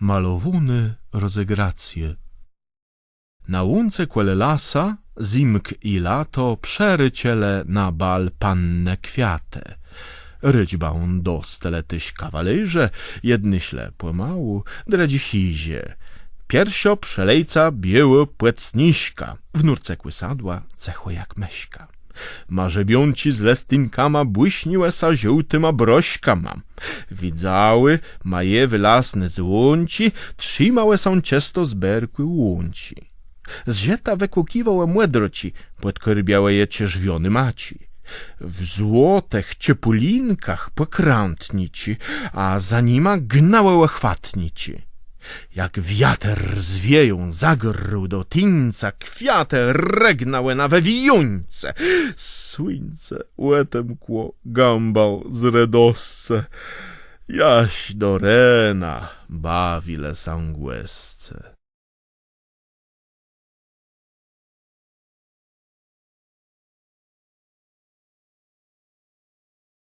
Malowuny rozegracje. Na łunce quelle lasa, zimk i lato, przeryciele na bal pannę kwiatę. Rydźbaun dostele tyś kawalerze, jedny ślepłe mału, dredzi hizie. Piersio przelejca bieły płecniśka, w nurce kłysadła, cechłe jak meśka. Marzebiąci z lestynkama błyśniłe sa żółtyma brośkama. Widzały maje wylasne z łunci, trzymałe są ciesto z berkły łunci. Z zieta wekukiwałe młedroci, podkorbiałe je cierzwiony maci. W złotych ciepulinkach pokrętnici, a za nima gnałe chwatnici. Jak wiatr zwieją zagrł do tyńca, kwiaty regnałe na wewijuńce. Słońce łetem kło gambał z redosce. Jaś do rena bawile sanguesce.